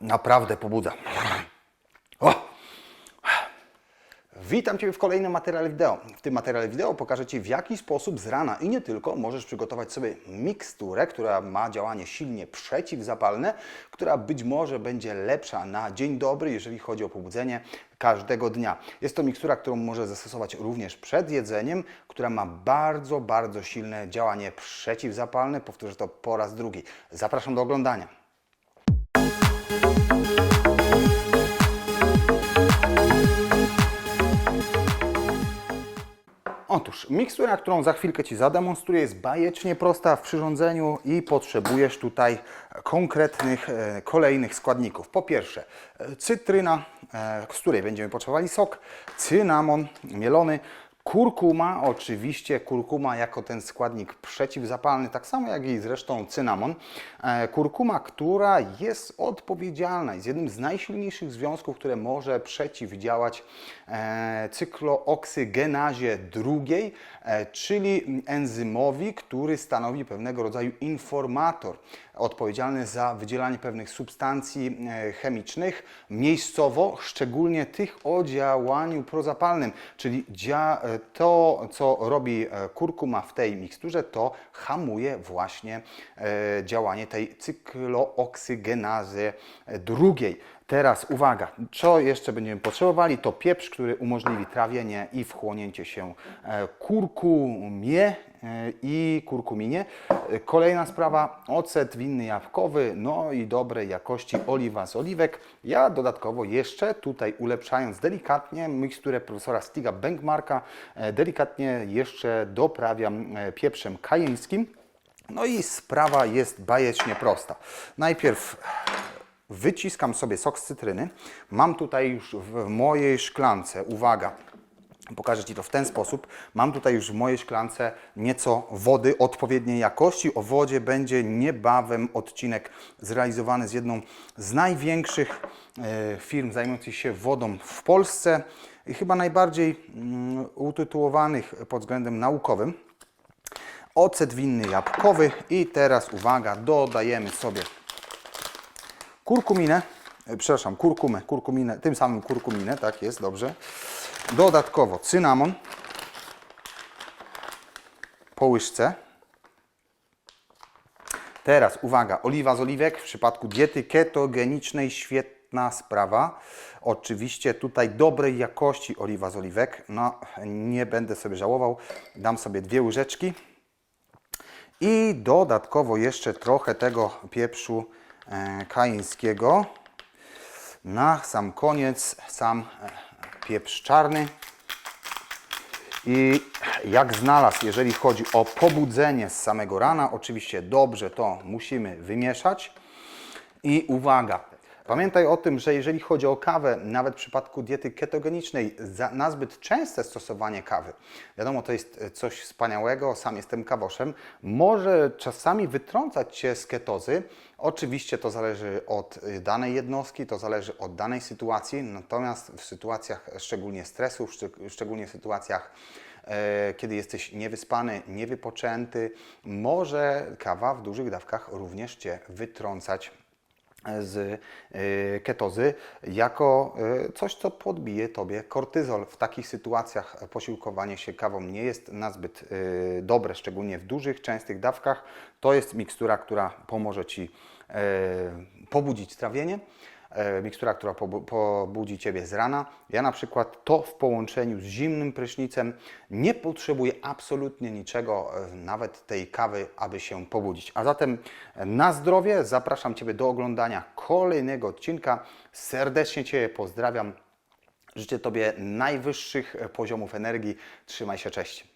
Naprawdę pobudza. O! Witam Cię w kolejnym materiale wideo. W tym materiale wideo pokażę Ci w jaki sposób z rana i nie tylko możesz przygotować sobie miksturę, która ma działanie silnie przeciwzapalne, która być może będzie lepsza na dzień dobry, jeżeli chodzi o pobudzenie każdego dnia. Jest to mikstura, którą możesz zastosować również przed jedzeniem, która ma bardzo, bardzo silne działanie przeciwzapalne. Powtórzę to po raz drugi. Zapraszam do oglądania. Otóż mikstura, którą za chwilkę Ci zademonstruję, jest bajecznie prosta w przyrządzeniu i potrzebujesz tutaj konkretnych e, kolejnych składników. Po pierwsze, e, cytryna, e, z której będziemy potrzebowali sok, cynamon mielony, Kurkuma, oczywiście kurkuma jako ten składnik przeciwzapalny, tak samo jak i zresztą cynamon. E, Kurkuma, która jest odpowiedzialna, jest jednym z najsilniejszych związków, które może przeciwdziałać e, cyklooksygenazie drugiej, e, czyli enzymowi, który stanowi pewnego rodzaju informator odpowiedzialny za wydzielanie pewnych substancji chemicznych miejscowo, szczególnie tych o działaniu prozapalnym, czyli dzia- to, co robi e, kurkuma w tej miksturze, to hamuje właśnie e, działanie tej cyklooksygenazy e, drugiej. Teraz uwaga, co jeszcze będziemy potrzebowali? To pieprz, który umożliwi trawienie i wchłonięcie się kurkumie i kurkuminie. E, Kolejna sprawa, ocet winny jabłkowy, no i dobrej jakości oliwa z oliwek. Ja dodatkowo jeszcze tutaj ulepszając delikatnie miksturę profesora Stiga Benkmarka, e, delikatnie jeszcze doprawiam e, pieprzem kajeńskim. No i sprawa jest bajecznie prosta. Najpierw Wyciskam sobie sok z cytryny. Mam tutaj już w mojej szklance, uwaga, pokażę Ci to w ten sposób. Mam tutaj już w mojej szklance nieco wody odpowiedniej jakości. O wodzie będzie niebawem odcinek zrealizowany z jedną z największych e, firm zajmujących się wodą w Polsce i chyba najbardziej mm, utytułowanych pod względem naukowym. Ocet winny jabłkowy i teraz uwaga, dodajemy sobie kurkuminę, przepraszam, kurkumę, kurkuminę, tym samym kurkuminę, tak jest, dobrze. Dodatkowo cynamon po łyżce. Teraz uwaga, oliwa z oliwek w przypadku diety ketogenicznej świetna sprawa. Oczywiście tutaj dobrej jakości oliwa z oliwek. No, nie będę sobie żałował. Dam sobie dwie łyżeczki. I dodatkowo jeszcze trochę tego pieprzu e, kaińskiego. Na sam koniec sam e, pieprz czarny. I jak znalazł, jeżeli chodzi o pobudzenie z samego rana, oczywiście dobrze to musimy wymieszać. I uwaga, pamiętaj o tym, że jeżeli chodzi o kawę, nawet w przypadku diety ketogenicznej, za, na zbyt częste stosowanie kawy, wiadomo, to jest e, coś wspaniałego, sam jestem kawoszem, może czasami wytrącać Cię z ketozy. Oczywiście to zależy od y, danej jednostki, to zależy od danej sytuacji, natomiast w sytuacjach szczególnie stresu, szczególnie w sytuacjach e, kiedy jesteś niewyspany, niewypoczęty, może kawa w dużych dawkach również Cię wytrącać z e, ketozy jako e, coś, co podbije Tobie kortyzol. W takich sytuacjach posiłkowanie się kawą nie jest nazbyt e, dobre, szczególnie w dużych, częstych dawkach. To jest mikstura, która pomoże Ci pobudzić trawienie mikstura, która pobu- pobudzi Ciebie z rana. Ja na przykład to w połączeniu z zimnym prysznicem nie potrzebuję absolutnie niczego, e, nawet tej kawy, aby się pobudzić. A zatem e, na zdrowie zapraszam Ciebie do oglądania kolejnego odcinka. Serdecznie Cię pozdrawiam. Życzę Tobie najwyższych e, poziomów energii. Trzymaj się, cześć.